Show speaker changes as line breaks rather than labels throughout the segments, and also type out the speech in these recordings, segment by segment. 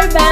Ben Zeynep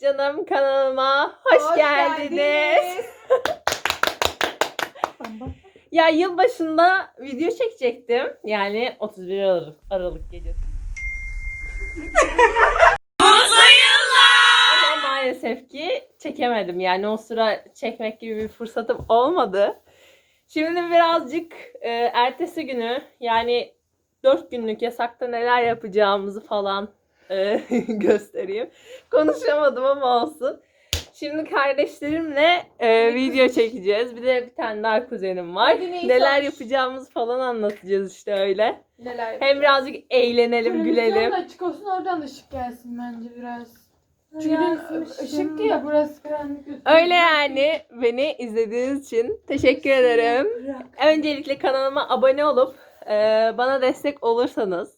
Canım kanalıma hoş, Hoş geldiniz.
geldiniz.
ya yılbaşında video çekecektim. Yani 31 Aralık, Aralık gecesi. Ama maalesef ki çekemedim. Yani o sıra çekmek gibi bir fırsatım olmadı. Şimdi birazcık e, ertesi günü yani 4 günlük yasakta neler yapacağımızı falan e, göstereyim. Konuşamadım ama olsun. Şimdi kardeşlerimle e, video çekeceğiz. Bir de bir tane daha kuzenim var. Neler
hoş.
yapacağımızı falan anlatacağız işte öyle.
Neler
Hem birazcık eğlenelim, gülelim.
Televizyon açık olsun oradan da ışık gelsin bence biraz. Çünkü dün ışıktı ya burası karanlık.
Öyle yani beni izlediğiniz için teşekkür ederim. Öncelikle kanalıma abone olup e, bana destek olursanız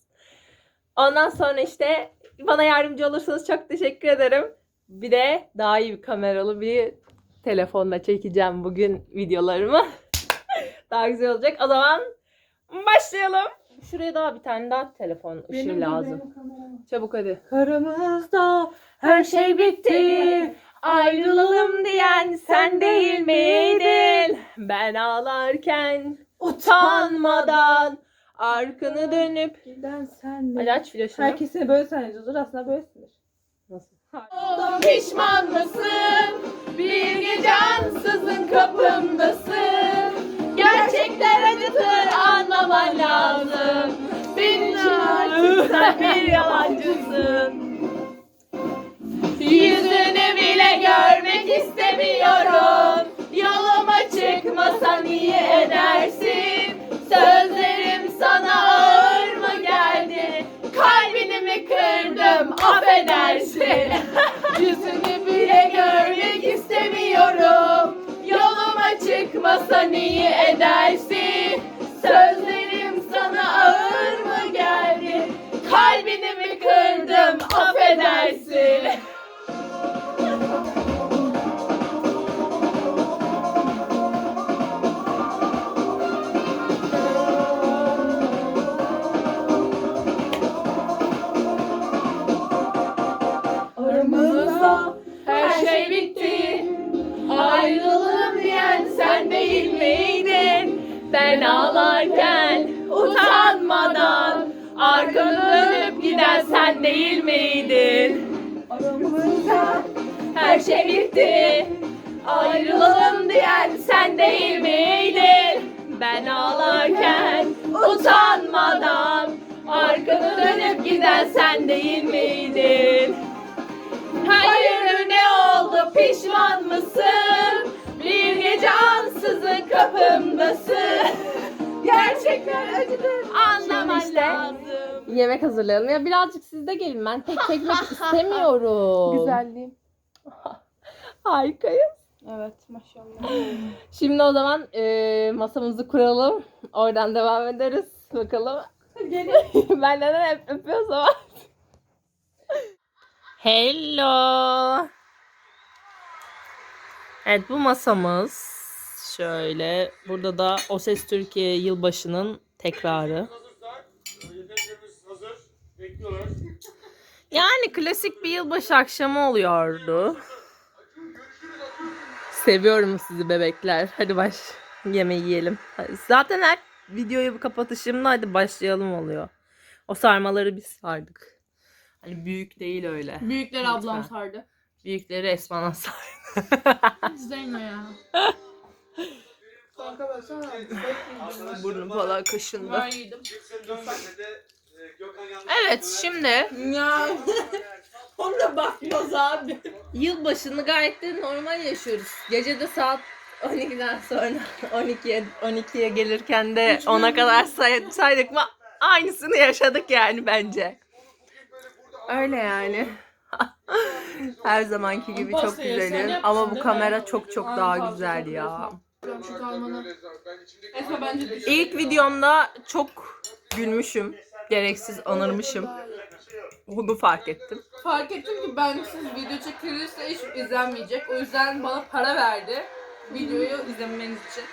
ondan sonra işte bana yardımcı olursanız çok teşekkür ederim. Bir de daha iyi bir kameralı bir telefonla çekeceğim bugün videolarımı. daha güzel olacak. O zaman başlayalım. Şuraya daha bir tane daha telefon ışığı lazım. Çabuk hadi. Karımızda her şey bitti. Ayrılalım diyen sen değil miydin? Ben ağlarken utanmadan arkanı dönüp
Giden sen
Hadi aç flaşını.
Herkesini böyle zannediyordur aslında böylesindir.
Nasıl?
Oğlum pişman mısın? Bir gece ansızın kapımdasın. Gerçekler acıtır anlaman lazım. Benim için artık
Sen bir yalancısın.
Yüzünü bile görmek istemiyorum. Yoluma çıkmasan iyi edersin. Affedersin. Yüzünü bile görmek istemiyorum. Yoluma çıkmasan iyi edersin. Sözlerim sana ağır mı geldi? Kalbini mi kırdım? Affedersin. Ağlarken utanmadan arkanı dönüp giden sen değil miydin? Aramızda her şey bitti. Ayrılalım diyen sen değil miydin? Ben ağlarken utanmadan arkanı dönüp giden sen değil miydin? Hayır ne oldu pişman mısın? Acıdır anlaman
işte.
lazım.
Yemek hazırlayalım. Ya birazcık siz de gelin. Ben tek çekmek istemiyorum.
Güzelliğim.
Harikayız.
Evet maşallah.
Şimdi o zaman e, masamızı kuralım. Oradan devam ederiz. Bakalım.
Gelin.
ben neden hep öpüyoruz ama. Hello. Evet bu masamız. Şöyle. Burada da O Ses Türkiye yılbaşının tekrarı.
Bekliyorlar.
Yani klasik bir yılbaşı akşamı oluyordu. Seviyorum sizi bebekler. Hadi baş yemeği yiyelim. Zaten her videoyu kapatışımda hadi başlayalım oluyor. O sarmaları biz sardık. Hani büyük değil öyle.
Büyükler
Lütfen.
ablam sardı.
Büyükleri Esma'na sardı.
Zeyno ya. Kanka baksana.
Burnum falan kaşındı.
Ben yedim.
E.
Evet şimdi
Ya. Ona bakmaz abi.
yılbaşını gayet de normal yaşıyoruz. Gece de saat 12'den sonra 12'ye 12'ye gelirken de ona kadar say- saydık mı aynısını yaşadık yani bence. Öyle yani. Her zamanki gibi çok
Pastayı sen
güzelim ama bu kamera çok çok daha güzel ya.
Yapıyorsun. Şu kalmanı. Esma bence de.
İlk videomda çok gülmüşüm. Gereksiz anırmışım. Bunu fark ettim.
Fark ettim ki ben siz video çekilirse hiç izlenmeyecek. O yüzden bana para verdi. Videoyu izlemeniz için.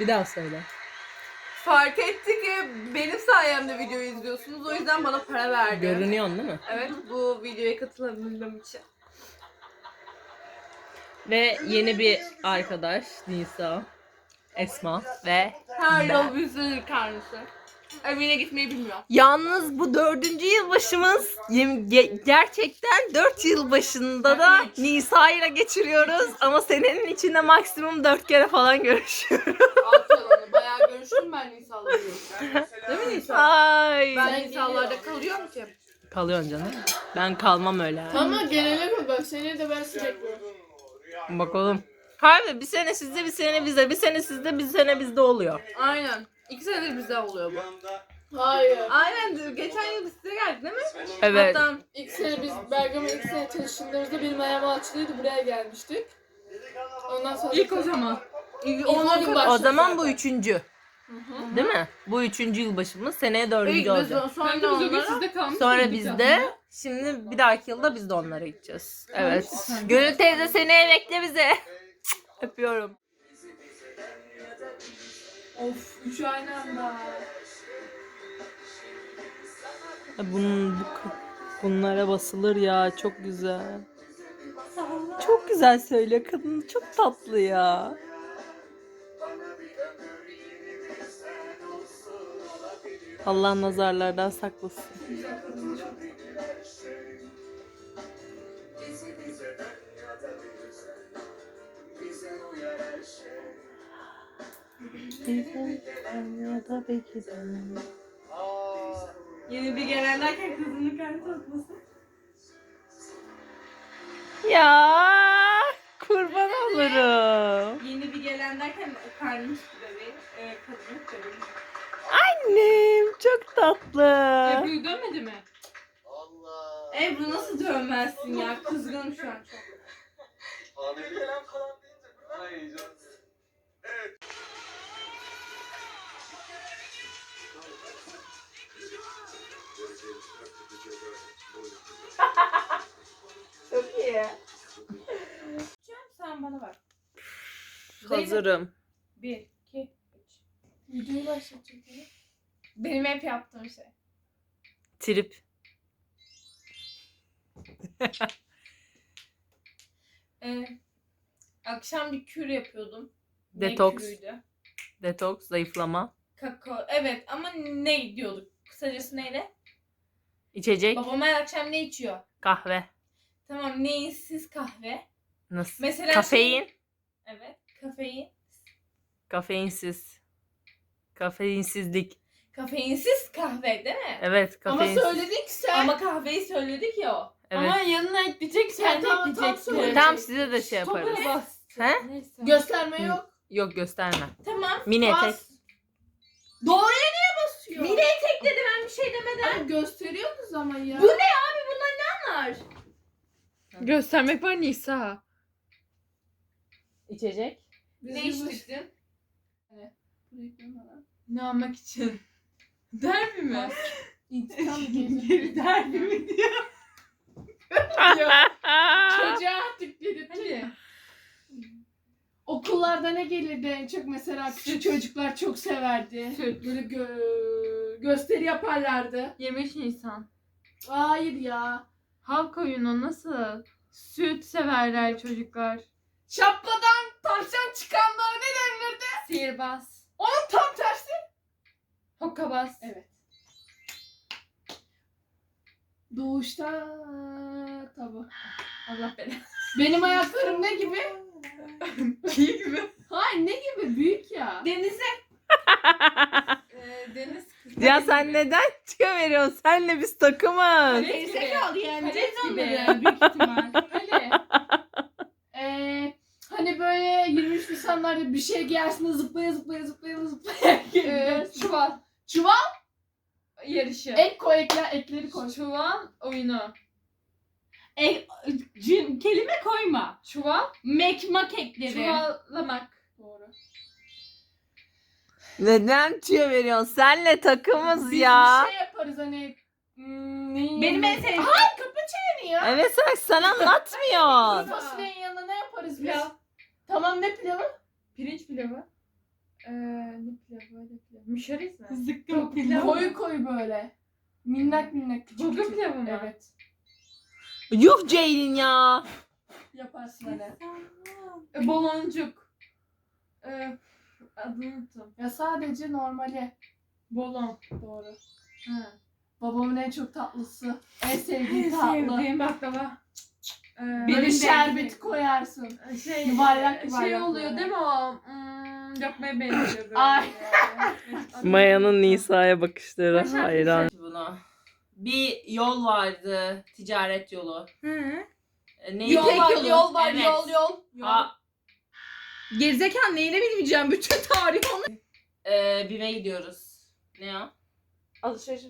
Bir daha söyle.
Fark etti ki benim sayemde videoyu izliyorsunuz. O yüzden bana para verdi.
Görünüyorsun değil mi?
Evet bu videoya katılabilmem için.
Ve yeni bir arkadaş Nisa, Esma ve
Her
Ben.
yol üzülür karnısı. Evine gitmeyi bilmiyor.
Yalnız bu dördüncü yılbaşımız yem- ge- gerçekten dört yıl başında da. Nisa ile geçiriyoruz ama senenin içinde maksimum dört kere falan görüşüyoruz.
Alt yalanı. Bayağı görüştüm ben Nisa'la. Değil mi Nisa?
Ay.
Ben Nisa'larda kalıyorum ki.
Kalıyorsun canım. Ben kalmam öyle. yani.
Ama genele mi bak seni de ben sürekli.
Bakalım. Harbi bir sene sizde bir sene bizde bir sene sizde bir sene bizde oluyor.
Aynen. İki senedir bize oluyor
Bir
bu.
Hayır.
Aynen. Geçen yıl size geldi değil mi?
Evet.
Hatta
İlk sene biz Bergama ilk sene tanıştığımızda benim ayağım alçılıydı buraya gelmiştik. Ondan sonra
ilk o zaman. İlk,
o gün başladı
O zaman bu
zaten.
üçüncü. Değil mi? Bu üçüncü yılbaşımız. Seneye dördüncü
İlk biz
olacak.
sonra da onlara.
Sonra bizde. Şimdi bir dahaki yılda biz de onlara gideceğiz. Evet. Gönül teyze seneye bekle bizi. Öpüyorum.
Of üç aynı anda.
Bunun, bu, bunlara basılır ya. Çok güzel. Çok güzel söylüyor. Kadın çok tatlı ya. Allah nazarlardan saklasın.
Yeni bir gelen derken kızının karnı tatması.
Ya kurban olurum.
Yeni bir gelen derken karnı çıktı bebeğin. Ee, kadının bebeğin.
Annem çok tatlı.
Ebru'yu dönmedi mi?
Allah.
Ebru nasıl dönmezsin ya? Kızgınım şu an çok.
İyi.
Sen bana bak.
Hazırım.
Bir, iki, üç.
Videoyu başlatacak.
Benim hep yaptığım şey.
Trip.
Ee, akşam bir kür yapıyordum. Ne
Detoks.
kürüydü?
Detoks, zayıflama.
Kakao. Evet ama ne diyorduk? Kısacası neyle?
İçecek,
Babam her akşam ne içiyor?
kahve.
Tamam neyinsiz kahve.
Nasıl?
Mesela
Kafein.
şey- evet. Kafein.
Kafeinsiz. Kafeinsizlik.
Kafeinsiz kahve değil mi?
Evet,
Ama
kafeinsiz.
söyledik sen.
Ama kahveyi söyledik ya o.
Evet.
Ama yanına ekleyeceksin.
Sen
Tamam, tam
ekleyeceksin.
söyle.
Tamam size de şey
Stop'a
yaparız.
bas.
He?
Neyse.
Gösterme yok.
Yok gösterme.
Tamam.
Mini etek.
Bas. Doğruya niye basıyor?
Mini etek dedi ben bir şey demedim.
Ama gösteriyorsunuz ama ya.
Bu ne abi bunlar ne anlar?
Göstermek var Nisa.
İçecek.
Ne içtiktin?
Ne almak için? Derbi mi?
İntikam geliyor.
Derbi mi diyor.
Çocuğa artık dedirtti. Okullarda ne gelirdi en çok mesela küçük çocuklar çok severdi.
Süt.
Böyle gö- gösteri yaparlardı.
23 Nisan.
Hayır ya.
Halk oyunu nasıl? Süt severler çocuklar.
Şapkadan tavşan çıkanlara ne denirdi?
Sihirbaz.
Onun tam tersi.
Hokkabaz.
Evet. Doğuşta tabi.
Allah belanı.
Benim ayaklarım ne gibi?
İyi gibi.
Hayır ne gibi? Büyük ya.
Denize. Deniz
ya sen neden tüyo veriyorsun? Senle biz takımız.
Yani.
Palet
Teyze
gibi.
onları.
Büyük ihtimal.
Öyle. Ee, hani böyle 23 Nisanlarda bir şey giyersin zıplaya zıplaya zıplaya zıplaya
Ee, çuval.
Çuval? yarışı. Ek koy ekle, ekleri koy. Çuval oyunu.
E, cüm- kelime koyma.
Çuval,
Mekmak ekleri.
çuvallamak. Doğru.
Neden tüyo veriyorsun? Senle takımız
Biz
ya.
bir şey yaparız hani. Hmm, neyin
Benim en sevdiğim.
Ay kapı çeneni ya.
Evet sen, sen anlatmıyorsun.
Fasulyenin yanına ne yaparız biz?
Pilav.
Tamam ne pilavı?
Pirinç pilavı. Ee, ne pilavı? Ne pilavı? Müşeriz mi?
Zıkkım
Çok pilav.
Koyu koyu böyle. Minnak minnak küçük
Bulgur
küçük.
pilavı mı?
Evet.
Yuh Ceylin ya.
Yaparsın öyle.
E, boloncuk. Ee, adını unuttum.
Ya sadece normali.
Bolon.
Doğru.
Ha.
Babamın en çok tatlısı. En sevdiği
En
tatlı.
sevdiğim baklava. Ee,
şerbeti koyarsın.
şey,
Yuvarlak
e,
yuvarlak
Şey oluyor
böyle.
değil mi o? Hmm, lokmaya benziyor böyle.
Ay.
Maya'nın Nisa'ya bakışları
Başak
hayran. Buna. Bir yol vardı, ticaret yolu.
Hı.
E, Ne
Yol var, yol var,
Evet.
yol yol. yol.
Ha,
Gerizekalı neyini bilmeyeceğim bütün tarih onu.
e, BİM'e gidiyoruz. Ne o?
Alışveriş,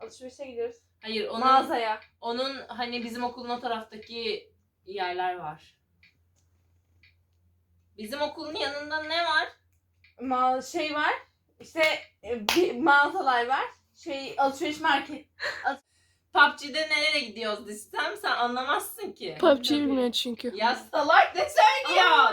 alışverişe gidiyoruz.
Hayır, onun,
Mağazaya.
onun hani bizim okulun o taraftaki yerler var. Bizim okulun yanında ne var?
Ma şey var. İşte e, bir mağazalar var. Şey alışveriş market.
PUBG'de nereye gidiyoruz desem sen anlamazsın ki.
PUBG'yi bilmiyor çünkü.
Ya salak ne söylüyor?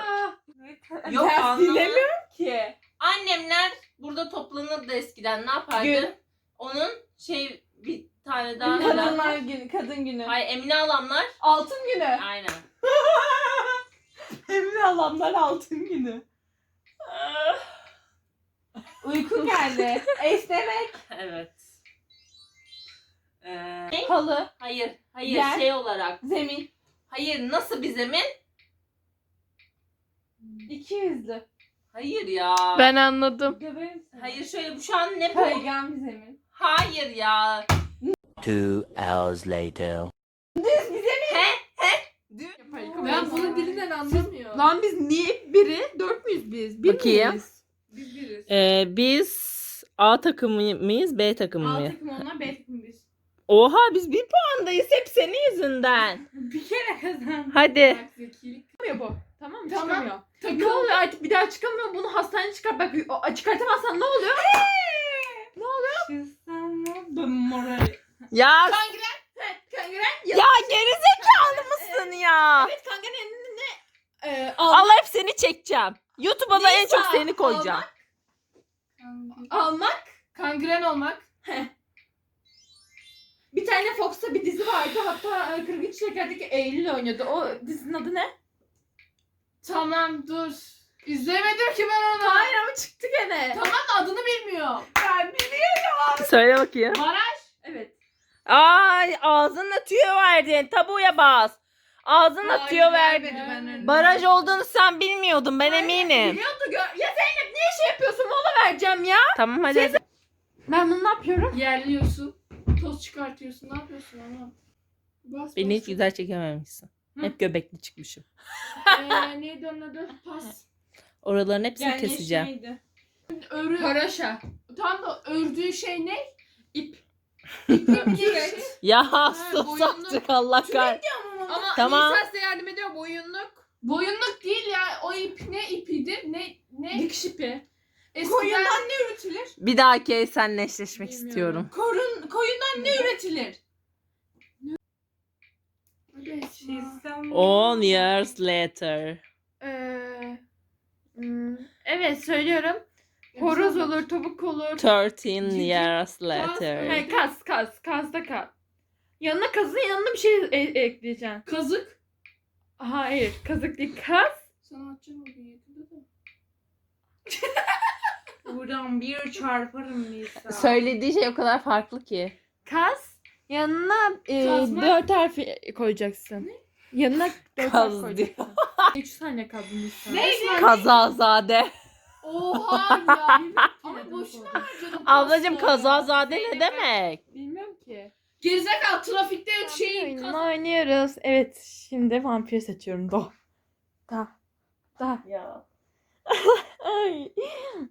Yok
Ders ki.
Annemler burada toplanırdı eskiden ne yapardı?
Gün.
Onun şey bir tane daha?
Kadınlar günü, kadın günü.
Ay Emine alamlar.
Altın günü.
Aynen.
Emre alanlar altın günü. Uyku geldi. Esnemek.
Evet. Ee,
Halı.
hayır, hayır
Yer.
şey olarak.
Zemin.
Hayır nasıl bir zemin?
İki yüzlü.
Hayır ya.
Ben anladım.
Göbeğim.
Hayır şöyle bu şu an ne bu?
Kaygan bir zemin.
Hayır ya.
Two hours later.
He he.
Ben bunu dilinden anlamıyorum.
Lan biz niye biri? Dört müyüz biz? Bir
Bakayım.
miyiz? Biz biriz.
Ee, biz A takımı mıyız B takımı
A
mıyız?
takım onlar B takım biz.
Oha biz bir puandayız hep senin yüzünden.
Bir kere kazandık.
Hadi.
Bak zekilik. Bu. Tamam mı?
Tamam.
Çıkamıyor. Ne oluyor artık bir daha çıkamıyor. Bunu hastaneye çıkar. Bak o- çıkartamazsan ne oluyor? ne oluyor?
Ya
Kangren.
Kangren
ya gerizekalı mısın ya?
Evet kangrenin ne? Ee,
Al hep seni çekeceğim. YouTube'a da en çok seni koyacağım.
almak.
Kangren olmak.
Bir tane Fox'ta bir dizi vardı. Hatta e, Şeker'deki Eylül oynuyordu. O dizinin adı ne?
Tamam dur. İzlemedim ki ben onu.
Hayır ama çıktı gene.
Tamam da adını bilmiyorum.
Ben biliyorum.
Söyle bakayım.
Baraj.
Evet.
Ay ağzınla tüyo verdin. Tabuya bas. Ağzınla
Hayır,
tüyo
vermedi,
verdin.
ben öyle-
Baraj olduğunu sen bilmiyordun ben eminim.
Biliyordu gör. Ya Zeynep niye şey yapıyorsun? Mola vereceğim ya.
Tamam hadi.
Ben bunu ne yapıyorum?
Yerliyorsun. Toz çıkartıyorsun. Ne yapıyorsun ama? Bas
Beni
bas.
hiç güzel çekememişsin. Hep göbekli çıkmışım.
Ee, neydi onun adı? Pas.
Oraların hepsini keseceğim.
şeydi.
Örü.
Paraşa.
Tam da ördüğü şey ne?
İp.
şey.
Ya sus artık Allah kar.
Ama
Tamam.
Nisa size yardım ediyor boyunluk.
Boyunluk değil ya. O ip ne ipidir? Ne ne?
Dikiş ipi.
Eskiden
Koyundan ne üretilir?
Bir dahaki senle eşleşmek
Bilmiyorum.
istiyorum.
Korun, koyundan ne üretilir?
Hadi.
10 years later.
Ee, hmm, evet söylüyorum. Horoz olur, tavuk olur.
13
Cicik,
years later.
Hayır, kaz, kaz, kazda kaz. Yanına kazın yanına bir şey e- ekleyeceksin.
Kazık.
Hayır, kazık değil, kaz.
Sanatçı mı bir yakında da?
Buradan bir çarparım Nisa.
Söylediği şey o kadar farklı ki.
Kaz, yanına e,
Kazma.
dört harf koyacaksın. Yanına
Kaz
koyacaksın. Üç saniye kaldı Nisa.
Neydi?
Kazazade.
Oha ya. Ama boşuna harcadım.
Ablacım
pasta.
kazazade ne demek?
Bilmiyorum ki.
Gerizekalı trafikte şey kaz-
oynuyoruz. Evet, şimdi vampir seçiyorum. Do. Da. Da.
Ya.
Ay.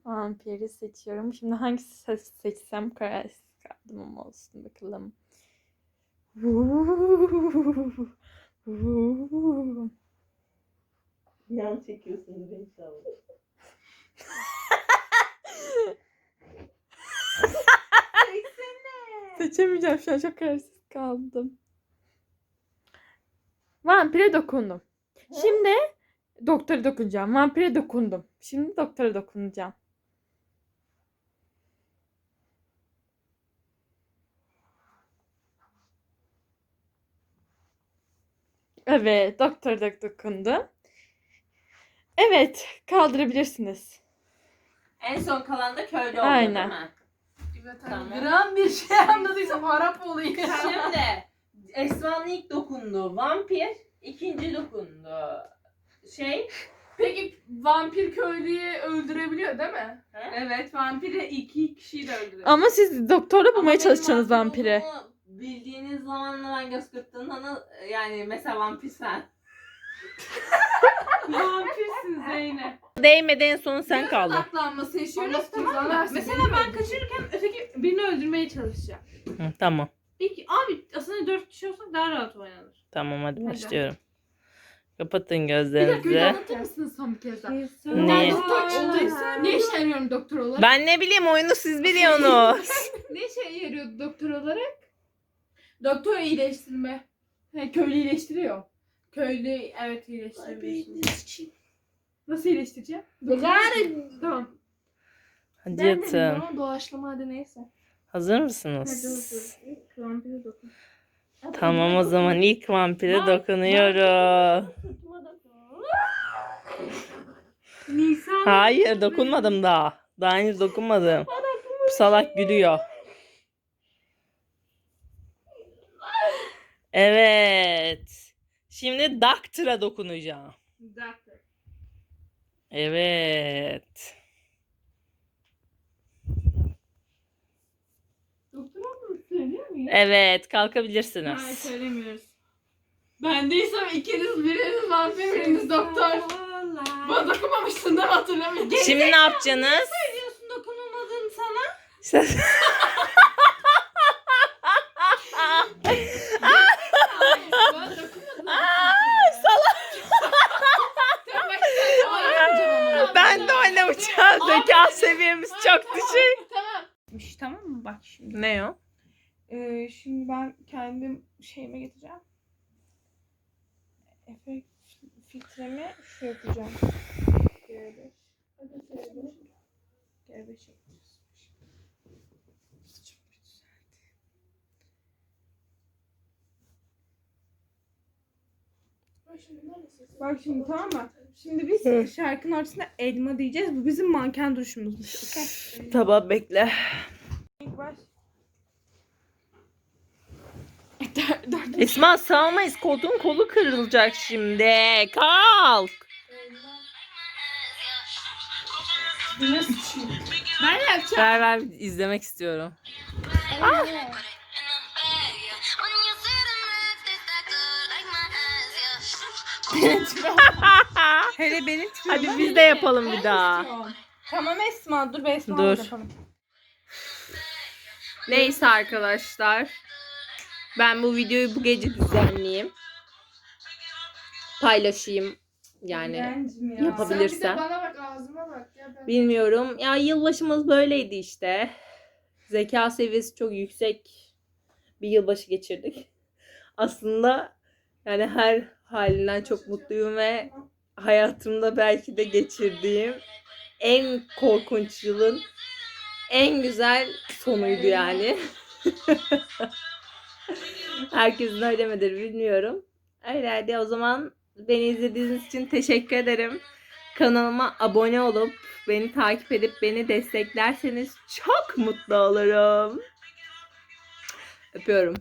Vampiri seçiyorum. Şimdi hangisi se- seçsem karar
çıkardım ama olsun bakalım. Yan çekiyorsunuz inşallah. Seçemeyeceğim şu an çok kararsız kaldım. Vampire dokundum. Şimdi doktora dokunacağım. Vampire dokundum. Şimdi doktora dokunacağım. Evet, doktor da dokundu. Evet, kaldırabilirsiniz.
En son kalan da köylü oldu
Aynen.
değil mi?
Evet,
Tamam.
hani gram bir şey anladıysam Arap olayım.
Şimdi Esma'nın ilk dokundu vampir, ikinci dokundu şey.
Peki vampir köylüyü öldürebiliyor değil mi?
evet vampiri iki kişiyi de öldürüyor.
Ama siz doktorla bulmaya çalışacaksınız
benim vampir
vampiri.
olduğumu Bildiğiniz zamanla ben göz kırptığında yani mesela vampir sen.
Vampirsin Zeynep.
Değmedi en son sen kaldın.
Odaklanması yaşıyoruz tamam mı? Mesela ben kaçırırken öteki birini öldürmeye çalışacağım.
tamam.
İlk, abi aslında dört kişi olsak daha rahat oynanır.
Tamam hadi
Hadi.
başlıyorum. Kapatın
Bir dakika bir
gözlerinizi.
anlatır mısınız son bir kez daha?
Ne?
Ben doktor ne işe yarıyorum doktor olarak?
Ben ne bileyim oyunu siz biliyorsunuz.
Ne işe yarıyordu doktor olarak? Doktor iyileştirme. He, köylü iyileştiriyor. Köylü evet iyileştiriyor. Nasıl iyileştireceğim? Tamam.
Hadi yatın.
Ama doğaçlama hadi neyse.
Hazır mısınız?
İlk vampire dokun.
Tamam o zaman ilk vampire dokunuyorum.
Nisan.
Hayır dokunmadım daha. Daha henüz dokunmadım. Bu salak gülüyor. Evet. Şimdi Doctor'a dokunacağım.
Doctor.
Evet.
Doktor olduğunu söylüyor muyum?
Evet
Hayır
kalkabilirsiniz.
söylemiyoruz. Ben değilsem ikiniz biriniz vampir biriniz doktor. Bana dokunmamışsın da hatırlamıyorum.
Şimdi ne yapacaksınız?
diyorsun dokunulmadığını sana?
İşte-
Hayır bana dokunmadın. Salak.
Ben de oynamayacağım. Zeka seviyemiz çok düşük.
Tamam. Tamam mı? Bak şimdi.
Ne o?
Ee, şimdi ben kendim şeyime getireceğim. Efekt filtremi şu yapacağım. G5. Hadi G5. G5 yapacağız. Çok güzel. Bak şimdi tamam mı? Şimdi biz
Hı.
şarkının ortasında elma diyeceğiz. Bu bizim manken duruşumuzmuş. Okey.
Tamam bekle.
İlk baş.
Esma sağmayız. Koltuğun kolu kırılacak şimdi. Kalk.
Ben yapacağım.
Ver ver izlemek istiyorum.
Hele benim
Hadi biz de yapalım bir daha.
Tamam Esma dur be Esma
Dur.
yapalım.
Neyse arkadaşlar. Ben bu videoyu bu gece düzenleyeyim. Paylaşayım. Yani
İğrencim ya.
yapabilirsem.
Sen bir de bana bak ağzıma bak ya. Ben...
bilmiyorum. Ya yılbaşımız böyleydi işte. Zeka seviyesi çok yüksek bir yılbaşı geçirdik. Aslında yani her halinden çok mutluyum ve hayatımda belki de geçirdiğim en korkunç yılın en güzel sonuydu yani. Herkesin öyle midir bilmiyorum. Öyleydi o zaman beni izlediğiniz için teşekkür ederim. Kanalıma abone olup beni takip edip beni desteklerseniz çok mutlu olurum. Öpüyorum.